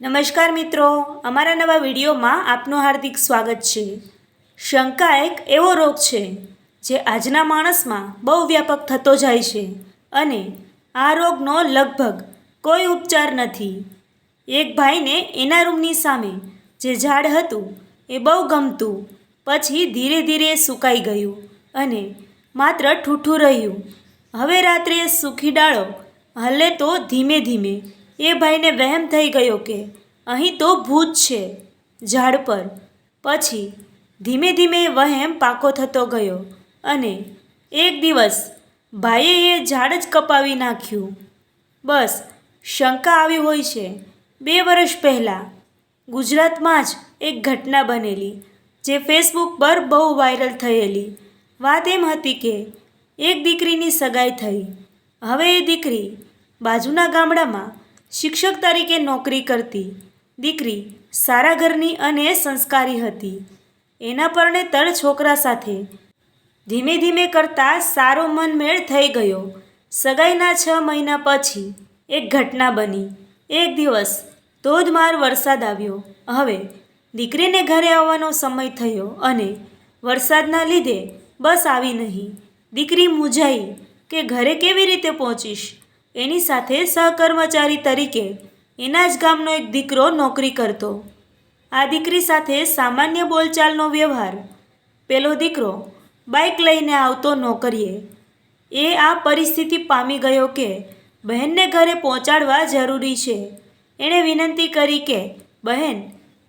નમસ્કાર મિત્રો, અમારા નવા વિડીયોમાં આપનું હાર્દિક સ્વાગત છે. શંકા એક એવો રોગ છે જે આજના માણસમાં બહુ વ્યાપક થતો જાય છે અને આ રોગનો લગભગ કોઈ ઉપચાર નથી. એક ભાઈને એના રૂમની સામે જે ઝાડ હતું એ બહુ ગમતું, પછી ધીરે ધીરે સુકાઈ ગયું અને માત્ર ઠૂઠું રહ્યું. હવે રાત્રે સૂકી ડાળો હલે તો ધીમે ધીમે એ ભાઈને વહેમ થઈ ગયો કે અહીં તો ભૂત છે, ઝાડ પર. પછી ધીમે ધીમે વહેમ પાકો થતો ગયો અને એક દિવસ ભાઈએ એ ઝાડ જ કપાવી નાખ્યું. બસ, શંકા આવી હોય છે. બે વર્ષ પહેલાં ગુજરાતમાં જ એક ઘટના બનેલી, જે ફેસબુક પર બહુ વાયરલ થયેલી. વાત એમ હતી કે એક દીકરીની સગાઈ થઈ. હવે એ દીકરી બાજુના ગામડામાં શિક્ષક તરીકે નોકરી કરતી દીકરી સારા ઘરની અને સંસ્કારી હતી. એના પરણેતર છોકરા સાથે ધીમે ધીમે કરતાં સારો મનમેળ થઈ ગયો. સગાઈના છ મહિના પછી એક ઘટના બની. એક દિવસ ધોધમાર વરસાદ આવ્યો. હવે દીકરીને ઘરે આવવાનો સમય થયો અને વરસાદના લીધે બસ આવી નહીં. દીકરી મૂંઝાઈ કે ઘરે કેવી રીતે પહોંચીશ? એની સાથે સહકર્મચારી તરીકે એના જ ગામનો એક દીકરો નોકરી કરતો. આ દીકરી સાથે સામાન્ય બોલચાલનો વ્યવહાર. પેલો દીકરો બાઇક લઈને આવતો નોકરીએ. એ આ પરિસ્થિતિ પામી ગયો કે બહેનને ઘરે પહોંચાડવા જરૂરી છે. એણે વિનંતી કરી કે, બહેન,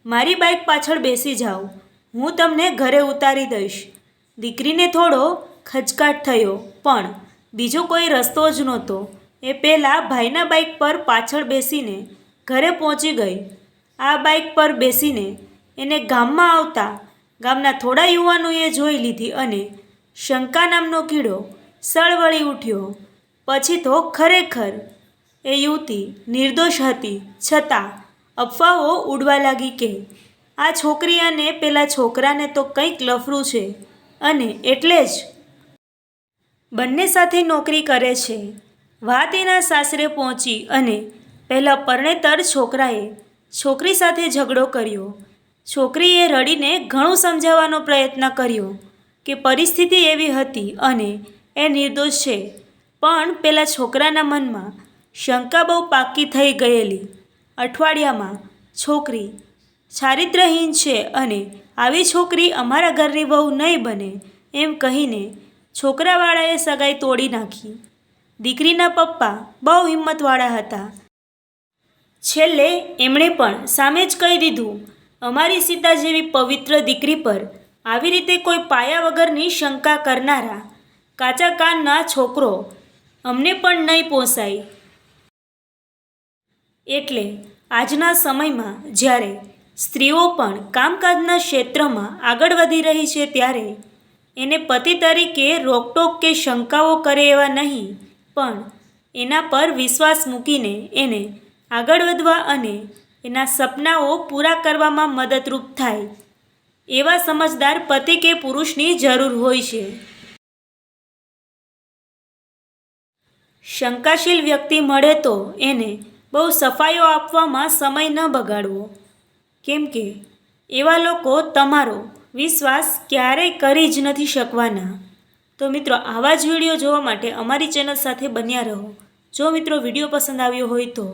મારી બાઇક પાછળ બેસી જાઓ. હું તમને ઘરે ઉતારી દઈશ. દીકરીને થોડો ખચકાટ થયો, પણ બીજો કોઈ રસ્તો જ નહોતો. એ પહેલાં ભાઈના બાઇક પર પાછળ બેસીને ઘરે પહોંચી ગઈ. આ બાઇક પર બેસીને એને ગામમાં આવતા ગામના થોડા યુવાનોએ જોઈ લીધી અને શંકા નામનો કીડો સળવળી ઉઠ્યો. પછી તો ખરેખર એ યુવતી નિર્દોષ હતી, છતાં અફવાઓ ઉડવા લાગી કે આ છોકરી અને પેલા છોકરાને તો કંઈક લફરું છે અને એટલે જ બંને સાથે નોકરી કરે છે. વાત એના સાસરે પહોંચી અને પહેલાં પરણેતર છોકરાએ છોકરી સાથે ઝઘડો કર્યો. છોકરીએ રડીને ઘણું સમજાવવાનો પ્રયત્ન કર્યો કે પરિસ્થિતિ એવી હતી અને એ નિર્દોષ છે. પણ પેલા છોકરાના મનમાં શંકા બહુ પાકી થઈ ગયેલી. અઠવાડિયામાં છોકરી ચારિત્રહીન છે અને આવી છોકરી અમારા ઘરની બહુ નહીં બને એમ કહીને છોકરાવાળાએ સગાઈ તોડી નાખી. દીકરીના પપ્પા બહુ હિંમતવાળા હતા. છેલ્લે એમણે પણ સામે જ કહી દીધું, અમારી સીતા જેવી પવિત્ર દીકરી પર આવી રીતે કોઈ પાયા વગરની શંકા કરનારા કાચા કાનના છોકરો અમને પણ નહીં પોસાય. એટલે આજના સમયમાં જ્યારે સ્ત્રીઓ પણ કામકાજના ક્ષેત્રમાં આગળ વધી રહી છે ત્યારે એને પતિ તરીકે રોકટોક કે શંકાઓ કરે એવા નહીં પણ એના પર વિશ્વાસ મૂકીને એને આગળ વધવા અને એના સપનાઓ પૂરા કરવામાં મદદરૂપ થાય, એવા સમજદાર પતિ કે પુરુષની જરૂર હોય છે. શંકાશીલ વ્યક્તિ મળે તો એને બહુ સફાઈઓ આપવામાં સમય ન બગાડવો. કેમ કે એવા લોકો તમારો વિશ્વાસ ક્યારેય કરી જ નથી શકવાના. તો મિત્રો, આવા જ વીડિયો જોવા માટે અમારી ચેનલ સાથે બન્યા રહો. જો મિત્રો વીડિયો પસંદ આવ્યો હોય તો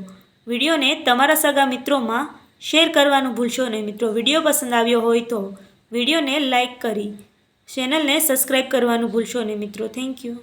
વિડીયોને તમારા સગા મિત્રોમાં શેર કરવાનું ભૂલશો નહીં. મિત્રો, વીડિયો પસંદ આવ્યો હોય તો વિડીયોને લાઇક કરી ચેનલને સબસ્ક્રાઈબ કરવાનું ભૂલશો નહીં. મિત્રો, થેન્ક યુ.